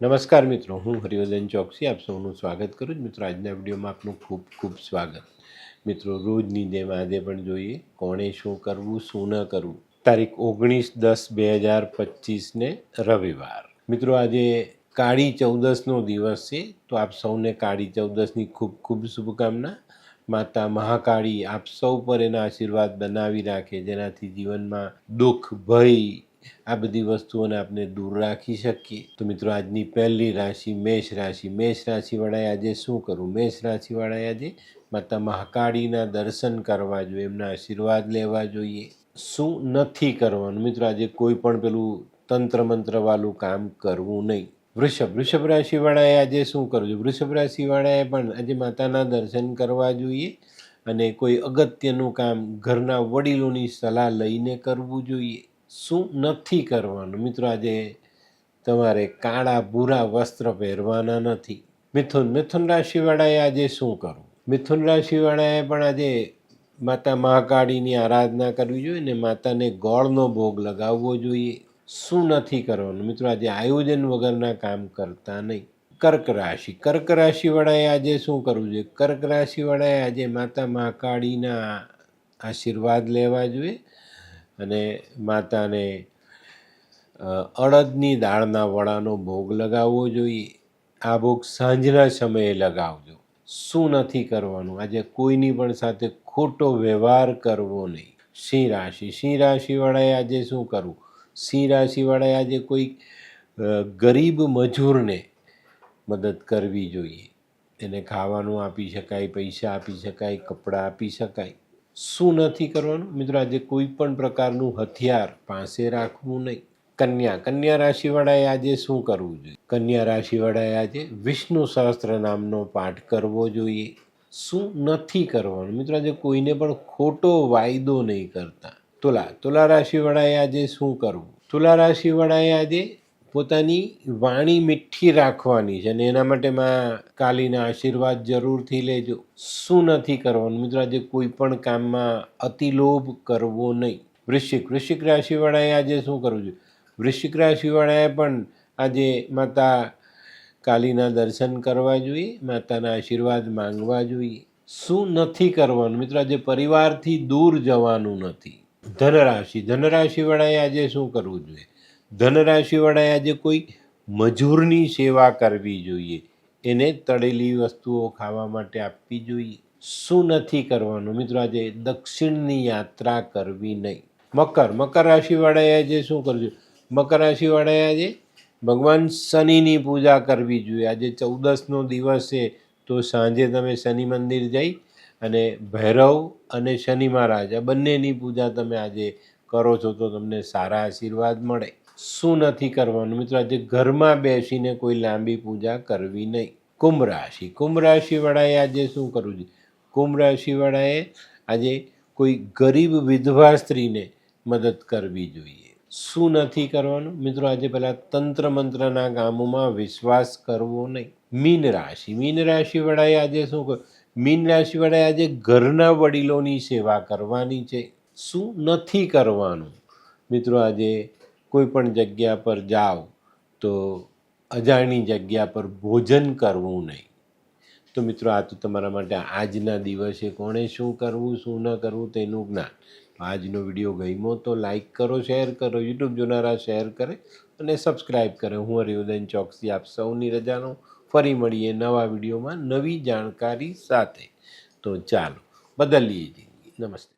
નમસ્કાર મિત્રો, હું હરિવર્ધન ચોકસી, આપ સૌનું સ્વાગત કરું છું. મિત્રો, આજના વિડીયોમાં આપનું ખૂબ ખૂબ સ્વાગત. મિત્રો, રોજની જેમ આજે પણ જોઈએ, કોણે શું કરવું, શું ન કરવું? તારીખ ઓગણીસ દસ બે હજાર પચીસને રવિવાર. મિત્રો, આજે કાળી ચૌદસનો દિવસ છે, તો આપ સૌને કાળી ચૌદસની ખૂબ ખૂબ શુભકામના. માતા મહાકાળી આપ સૌ પર એના આશીર્વાદ બનાવી રાખે, જેનાથી જીવનમાં દુઃખ, ભય આ બધી વસ્તુઓને આપણે દૂર રાખી શકીએ. તો મિત્રો, આજની પહેલી રાશિ મેષ રાશિ. મેષ રાશિવાળાએ આજે શું કરવું? મેષ રાશિવાળાએ આજે માતા મહાકાળીના દર્શન કરવા જોઈએ, એમના આશીર્વાદ લેવા જોઈએ. શું નથી કરવાનું? મિત્રો, આજે કોઈ પણ પેલું તંત્ર મંત્રવાળું કામ કરવું નહીં. વૃષભ. વૃષભ રાશિવાળાએ આજે શું કરવું જોઈએ? વૃષભ રાશિવાળાએ પણ આજે માતાના દર્શન કરવા જોઈએ અને કોઈ અગત્યનું કામ ઘરના વડીલોની સલાહ લઈને કરવું જોઈએ. શું નથી કરવાનું? મિત્રો, આજે તમારે કાળા ભૂરા વસ્ત્ર પહેરવાના નથી. મિથુન મિથુન રાશિવાળાએ આજે શું કરવું? મિથુન રાશિવાળાએ પણ આજે માતા મહાકાળીની આરાધના કરવી જોઈએ ને માતાને ગોળનો ભોગ લગાવવો જોઈએ. શું નથી કરવાનું? મિત્રો, આજે આયોજન વગરના કામ કરતા નહીં. કર્ક રાશિ. કર્ક રાશિવાળાએ આજે શું કરવું જોઈએ? કર્ક રાશિવાળાએ આજે માતા મહાકાળીના આશીર્વાદ લેવા જોઈએ અને માતાને અડદની દાળના વડાનો ભોગ લગાવવો જોઈએ. આ ભોગ સાંજના સમયે લગાવજો. શું નથી કરવાનું? આજે કોઈની પણ સાથે ખોટો વ્યવહાર કરવો નહીં. સિંહ રાશિ. સિંહ રાશિવાળાએ આજે શું કરવું? સિંહ રાશિવાળાએ આજે કોઈ ગરીબ મજૂરને મદદ કરવી જોઈએ. એને ખાવાનું આપી શકાય, પૈસા આપી શકાય, કપડાં આપી શકાય. શું નથી કરવાનું? મિત્રો, આજે કોઈ પણ પ્રકારનું હથિયાર પાસે રાખવું નહીં. કન્યા કન્યા રાશિવાળાએ આજે શું કરવું જોઈએ? કન્યા રાશિવાળાએ આજે વિષ્ણુ સહસ્ત્ર નામનો પાઠ કરવો જોઈએ. શું નથી કરવાનું? મિત્રો, આજે કોઈને પણ ખોટો વાયદો નહીં કરતા. તુલા તુલા રાશિવાળાએ આજે શું કરવું? તુલા રાશિવાળાએ આજે પોતાની વાણી મીઠી રાખવાની છે અને એના માટે માં કાલીના આશીર્વાદ જરૂરથી લેજો. શું નથી કરવાનું? મિત્રો, આજે કોઈ પણ કામમાં અતિલોભ કરવો નહીં. વૃશ્ચિક વૃશ્ચિક રાશિવાળાએ આજે શું કરવું જોઈએ? વૃશ્ચિક રાશિવાળાએ પણ આજે માતા કાલીના દર્શન કરવા જોઈએ, માતાના આશીર્વાદ માંગવા જોઈએ. શું નથી કરવાનું? મિત્રો, આજે પરિવારથી દૂર જવાનું નથી. ધનરાશિ, ધનરાશિવાળાએ આજે શું કરવું જોઈએ? ધનરાશિવાળાએ આજે કોઈ મજૂરની સેવા કરવી જોઈએ. એને તળેલી વસ્તુઓ ખાવા માટે આપવી જોઈએ. શું નથી કરવાનું? મિત્રો, આજે દક્ષિણની યાત્રા કરવી નહીં. મકર. મકર રાશિવાળાએ આજે શું કરવું મકર રાશિવાળાએ આજે ભગવાન શનિની પૂજા કરવી જોઈએ. આજે ચૌદસનો દિવસ છે, તો સાંજે તમે શનિ મંદિર જઈ અને ભૈરવ અને શનિ મહારાજ આ બંનેની પૂજા તમે આજે કરો છો, તો તમને સારા આશીર્વાદ મળે. શું નથી કરવાનું? મિત્રો, આજે ઘરમાં બેસીને કોઈ લાંબી પૂજા કરવી નહીં. કુંભ રાશિ. કુંભ રાશિવાળાએ આજે શું કરવું જોઈએ? કુંભ રાશિવાળાએ આજે કોઈ ગરીબ વિધવા સ્ત્રીને મદદ કરવી જોઈએ. શું નથી કરવાનું? મિત્રો, આજે પહેલાં તંત્ર મંત્રના કામોમાં વિશ્વાસ કરવો નહીં. મીન રાશિ. મીન રાશિવાળાએ આજે શું કર? મીન રાશિવાળાએ આજે ઘરના વડીલોની સેવા કરવાની છે. શું નથી કરવાનું? મિત્રો, આજે કોઈ પણ જગ્યા પર જાઓ તો અજાણી જગ્યા પર ભોજન કરવું નહીં. તો મિત્રો, આ તો તમારા માટે આજના દિવસે કોણે શું કરવું, શું ન કરવું તેનું જ્ઞાન. આજનો વીડિયો ગમ્યો તો લાઇક કરો, શેર કરો, યુટ્યુબ જોનારા શેર કરે અને સબસ્ક્રાઈબ કરે. હું હરિવર્ધન ચોકસી આપ સૌની રજાનો ફરી મળીએ નવા વિડીયોમાં નવી જાણકારી સાથે. તો ચાલો, બદલીએ જિંદગી. નમસ્તે.